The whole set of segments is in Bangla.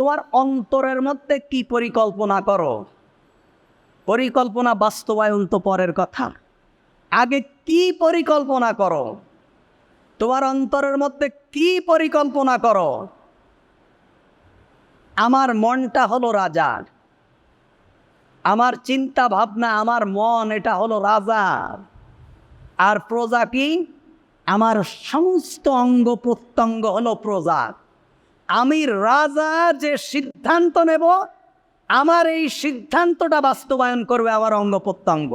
তোমার অন্তরের মধ্যে কি পরিকল্পনা করো? পরিকল্পনা বাস্তবায়ন তো পরের কথা। আগে কি পরিকল্পনা করো? তোমার অন্তরের মধ্যে কি পরিকল্পনা করো? আমার মনটা হলো রাজা। আমার চিন্তা ভাবনা আমার মন, এটা হলো রাজা। আর প্রজা কি? আমার সমস্ত অঙ্গ প্রত্যঙ্গ হলো প্রজা। আমি রাজা যে সিদ্ধান্ত নেব, আমার এই সিদ্ধান্তটা বাস্তবায়ন করবে আমার অঙ্গ প্রত্যঙ্গ।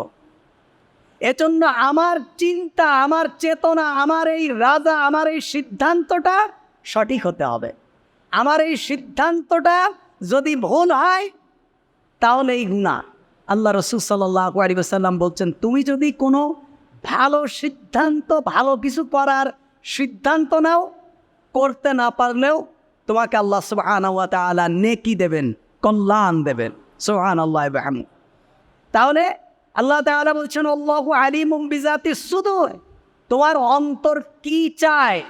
এজন্য আমার চিন্তা, আমার চেতনা, আমার এই রাজা, আমার এই সিদ্ধান্তটা সঠিক হতে হবে। আমার এই সিদ্ধান্তটা যদি ভুল হয় তাহলে এই আল্লাহ রসুল সাল্লাহ আলিবাসাল্লাম বলছেন, তুমি যদি কোনো ভালো সিদ্ধান্ত, ভালো কিছু করার সিদ্ধান্ত নাও, করতে না পারলেও তোমাকে আল্লাহ সুবাহ তালা নেকি দেবেন, কল্যাণ দেবেন। সোহান আল্লাহ আহম তাহলে আল্লাহ তাআলা বলছেন, আল্লাহু আলিমুম বিজাতি সুদূর। তোমার অন্তর কি চায়?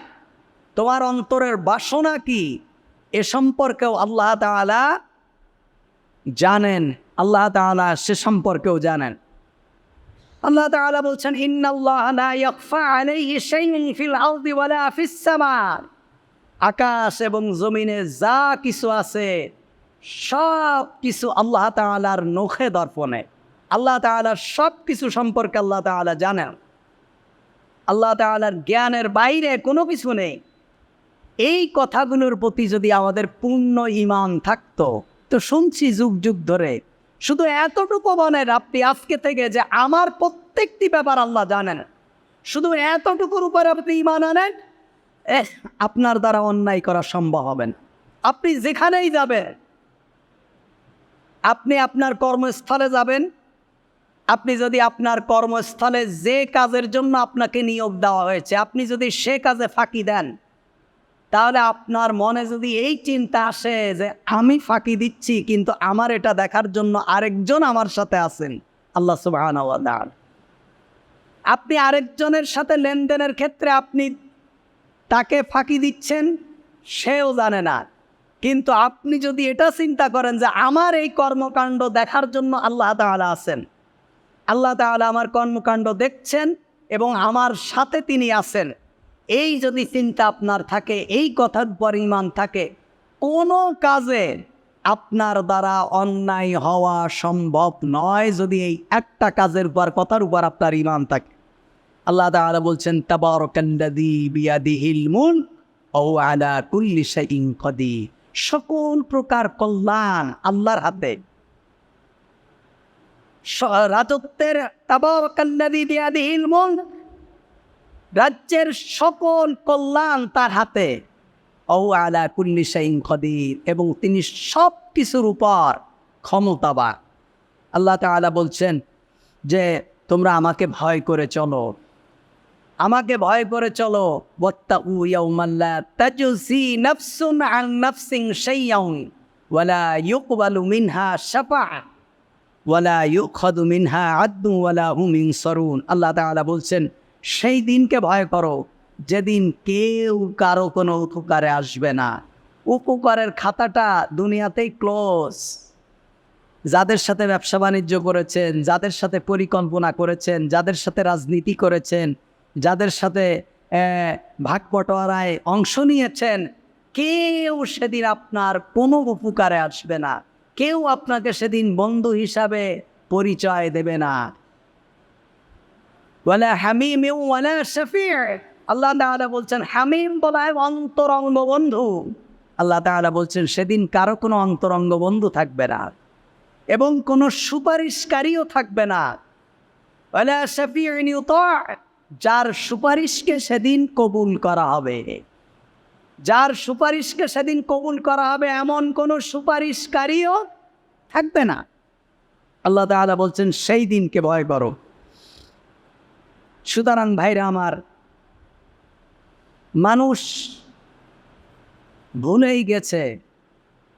তোমার অন্তরের বাসনা কি? এ সম্পর্কেও আল্লাহ তাআলা জানেন। আল্লাহ তাআলা সে সম্পর্কেও জানেন। আল্লাহ তাআলা বলছেন, ইন্নাল্লাহ আকাশ এবং জমিনে যা কিছু আছে, সব কিছু আল্লাহ তাআলার নখে দর্পণে। আল্লাহ তাআলার সব কিছু সম্পর্কে আল্লাহ তাআলা জানেন। আল্লাহ তাআলার জ্ঞানের বাইরে কোনো কিছু নেই। এই কথাগুলোর প্রতি যদি আমাদের পূর্ণ ইমান থাকতো, তো শুনছি যুগ যুগ ধরে, শুধু এতটুকু বলেন আপনি আজকে থেকে যে আমার প্রত্যেকটি ব্যাপার আল্লাহ জানেন। শুধু এতটুকুর উপর আপনি ইমান আনেন আপনার দ্বারা অন্যায় করা সম্ভব হবে না। আপনি যেখানেই যাবেন, আপনি আপনার কর্মস্থলে যাবেন, আপনি যদি আপনার কর্মস্থলে যে কাজের জন্য আপনাকে নিয়োগ দেওয়া হয়েছে, আপনি যদি সে কাজে ফাঁকি দেন, তাহলে আপনার মনে যদি এই চিন্তা আসে যে, আমি ফাঁকি দিচ্ছি, কিন্তু আমার এটা দেখার জন্য আরেকজন আমার সাথে আছেন, আল্লাহ সুবাহ আপনি আরেকজনের সাথে লেনদেনের ক্ষেত্রে আপনি তাকে ফাঁকি দিচ্ছেন, সেও জানে না। কিন্তু আপনি যদি এটা চিন্তা করেন যে আমার এই কর্মকাণ্ড দেখার জন্য আল্লাহ তাআলা আছেন, আল্লাহ তাআলা আমার কর্মকাণ্ড দেখছেন এবং আমার সাথে তিনি আছেন, এই যদি চিন্তা আপনার থাকে, এই কথার পরিমাণ থাকে, কোনো কাজে আপনার দ্বারা অন্যায় হওয়া সম্ভব নয় যদি এই একটা কাজের উপর, কথার উপর আপনার ইমান থাকে। আল্লাহ তাআলা বলছেন, তাবারাকাল্লাযী আলা সকল প্রকার কল্যাণ আল্লাহর হাতে। রাজত্বের তাবারাকাল্লাযী রাজ্যের সকল কল্যাণ তার হাতে। ও আলা কুল্লি শাইইন কদির। এবং তিনি সব কিছুর উপর ক্ষমতাবান। আল্লাহ তাআলা বলছেন যে, তোমরা আমাকে ভয় করে চলো। আমাকে ভয় করে চলো। তাজসি আন ইউকবালু মিনহা আল্লাহ বলছেন, সেই দিনকে ভয় করো। যেদিন কেউ কারও কোনো উপকারে আসবে না। উপকারের খাতাটা দুনিয়াতেই ক্লোজ। যাদের সাথে ব্যবসা বাণিজ্য করেছেন, যাদের সাথে পরিকল্পনা করেছেন, যাদের সাথে রাজনীতি করেছেন যাদের সাথে ভাগ বটোয়ারায় অংশ নিয়েছেন, কেউ সেদিন আপনার কোনো উপকারে আসবে না। কেউ আপনাকে সেদিন বন্ধু হিসাবে পরিচয় দেবে না। বলে হামিম ওয়ালা শফির আল্লাহ তাআলা বলছেন, হামিম বলায় অন্তরঙ্গ বন্ধু। আল্লাহ তাআলা বলছেন, সেদিন কারও কোনো অন্তরঙ্গ বন্ধু থাকবে না এবং কোনো সুপারিশকারীও থাকবে না। বলে শফিউন ইউতা' যার সুপারিশকে সেদিন কবুল করা হবে। যার সুপারিশকে সেদিন কবুল করা হবে এমন কোনো সুপারিশকারীও থাকবে না। আল্লাহ তাআলা বলছেন, সেই দিনকে ভয় করো। সুতরাং ভাইরা আমার, মানুষ ভুলেই গেছে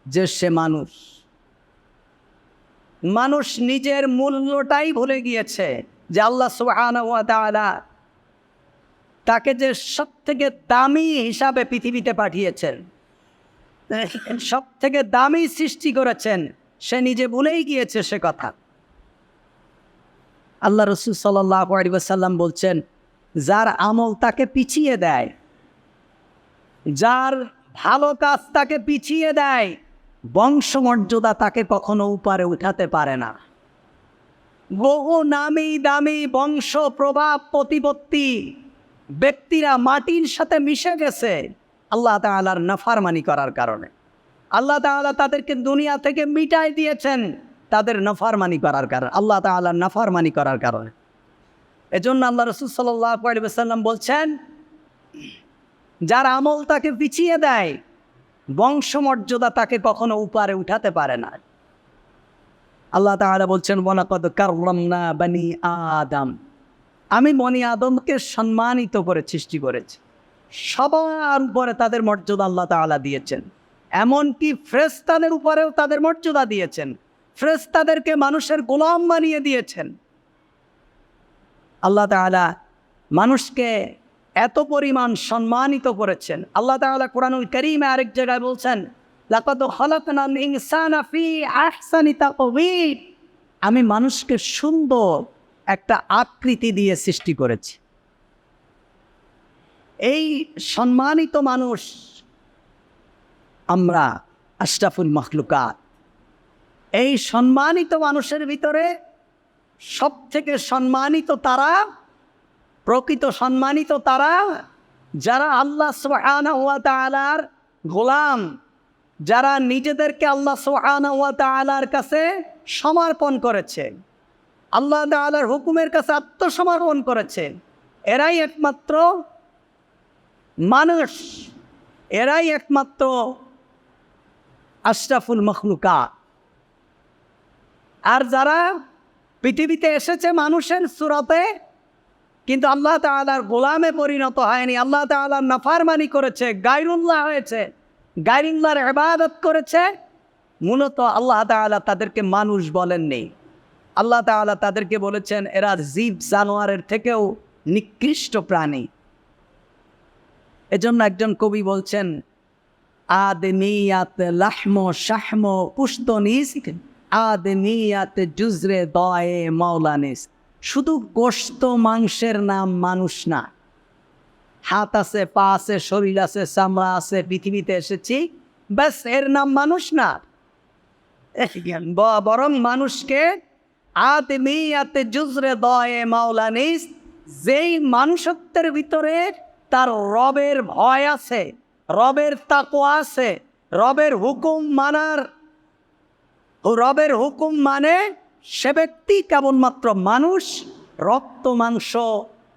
যে সে মানুষ। মানুষ নিজের মূল্যটাই ভুলে গিয়েছে যে আল্লাহ তাআলা তাকে যে সব থেকে দামি হিসাবে পৃথিবীতে পাঠিয়েছেন সব থেকে দামি সৃষ্টি করেছেন, সে নিজে ভুলেই গিয়েছে সে কথা। আল্লাহ রসুল সাল্লাম বলছেন, যার আমল তাকে পিছিয়ে দেয়, যার ভালো কাজ তাকে পিছিয়ে দেয়, বংশমর্যাদা তাকে কখনো উপরে উঠাতে পারে না। বহু নামি দামি বংশ প্রভাব প্রতিপত্তি ব্যক্তিরা মাটির সাথে মিশে গেছে, আল্লাহ তালার নাফারমানি করার কারণে। আল্লাহ তাআলা তাদেরকে দুনিয়া থেকে মিটাই দিয়েছেন, তাদের নফারমানি করার কারণে, আল্লাহ তাআলার নাফারমানি করার কারণে। এজন্য আল্লাহ রসুল সাল্লাম বলছেন, যার আমল তাকে পিছিয়ে দেয়, বংশমর্যাদা তাকে কখনো উপারে উঠাতে পারে না। আল্লাহ তাআলা বলছেন ওয়ালাকাদ কাররামনা বানি আদম। আমি মনি আদমকে সম্মানিত করে সৃষ্টি করেছি। সবার উপরে তাদের মর্যাদা আল্লাহ তাআলা দিয়েছেন। এমনকি ফ্রেস্তাদের উপরেও তাদের মর্যাদা দিয়েছেন। ফ্রেস্তাদেরকে মানুষের গোলাম বানিয়ে দিয়েছেন। আল্লাহ তাআলা মানুষকে এত পরিমাণ সম্মানিত করেছেন। আল্লাহ তাআলা কোরআনুল করিমে আরেক জায়গায় বলছেন আমি মানুষকে সুন্দর একটা আকৃতি দিয়ে সৃষ্টি করেছি। এই সম্মানিত মানুষ আমরা আশরাফুল মখলুকাত। এই সম্মানিত মানুষের ভিতরে সব থেকে সম্মানিত তারা, প্রকৃত সম্মানিত তারা যারা আল্লাহ তাআলার গোলাম, যারা নিজেদেরকে আল্লাহ তাআলার কাছে সমর্পণ করেছে। আল্লাহ তাআলার হুকুমের কাছে আত্মসমর্পণ করেছে এরাই একমাত্র মানুষ। এরাই একমাত্র আশরাফুল মখলুকা আর যারা পৃথিবীতে এসেছে মানুষের সুরতে, কিন্তু আল্লাহ তাআলার গোলামে পরিণত হয়নি, আল্লাহ তাআলার নাফারমানি করেছে গাইরুল্লাহ হয়েছে গাইরুল্লাহর ইবাদত করেছে, মূলত আল্লাহ তাআলা তাদেরকে মানুষ বলেননি। আল্লাহ তাআলা তাদেরকে বলেছেন, এরা জীব জানোয়ারের থেকেও নিকৃষ্ট প্রাণী। এজন্য একজন কবি বলছেন আদমিয়াত লাহম শাহম পুস্তনিস আদমিয়াত জুজরে দয়ে মাওলানিস শুধু গোস্ত মাংসের নাম মানুষ না, হাত আছে, পা আছে, শরীর আছে, চামড়া আছে, পৃথিবীতে এসেছি, ব্যাস, এর নাম মানুষ না। বরং মানুষকে আদমিয়াতে জুজরে দয়ে মাওলানিস যেই মানুষত্বের ভিতরে তার রবের ভয় আছে, রবের তাকো আছে, রবের হুকুম মানার, রবের হুকুম মানে সে ব্যক্তি কেবলমাত্র মানুষ, রক্ত, মাংস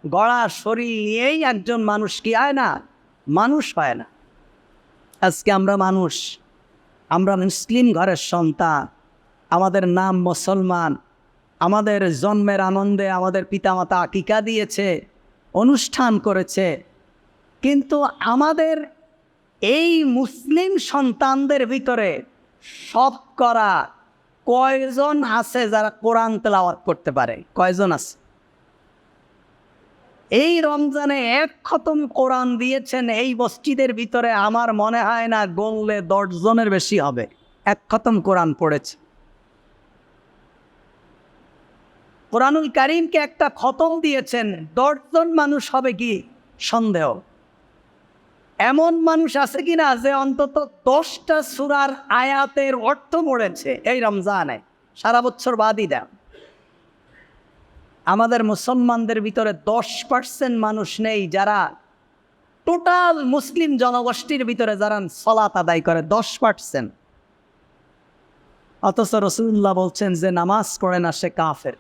গড়া শরীর নিয়েই একজন মানুষ কি হয় না? মানুষ হয় না। আজকে আমরা মানুষ, আমরা মুসলিম ঘরের সন্তান, আমাদের নাম মুসলমান আমাদের জন্মের আনন্দে আমাদের পিতামাতা টিকা দিয়েছে, অনুষ্ঠান করেছে। কিন্তু আমাদের এই মুসলিম সন্তানদের ভিতরে সব করা কয়জন আছে যারা কোরআন তেলাওয়াত করতে পারে? কয়জন আছে? এই রমজানে এক খতম কোরআন দিয়েছেন, এই মসজিদের ভিতরে আমার মনে হয় না গনলে দশজনের বেশি হবে। এক খতম কোরআন পড়েছে। কোরআনুল কারিমকে একটা খতম দিয়েছেন, দশজন মানুষ হবে কি? সন্দেহ। এমন মানুষ আছে কি না যে অন্তত দশটা সুরার আয়াতের অর্থ পড়েছে এই রমজানে? সারা বছর বাদই দেন। আমাদের মুসলমানদের ভিতরে দশ পার্সেন্ট মানুষ নেই যারা টোটাল মুসলিম জনগোষ্ঠীর ভিতরে যারা সলাত আদায় করে, দশ পার্সেন্ট অথচ রসুল্লাহ বলছেন যে, নামাজ পড়ে না, সে কাফের।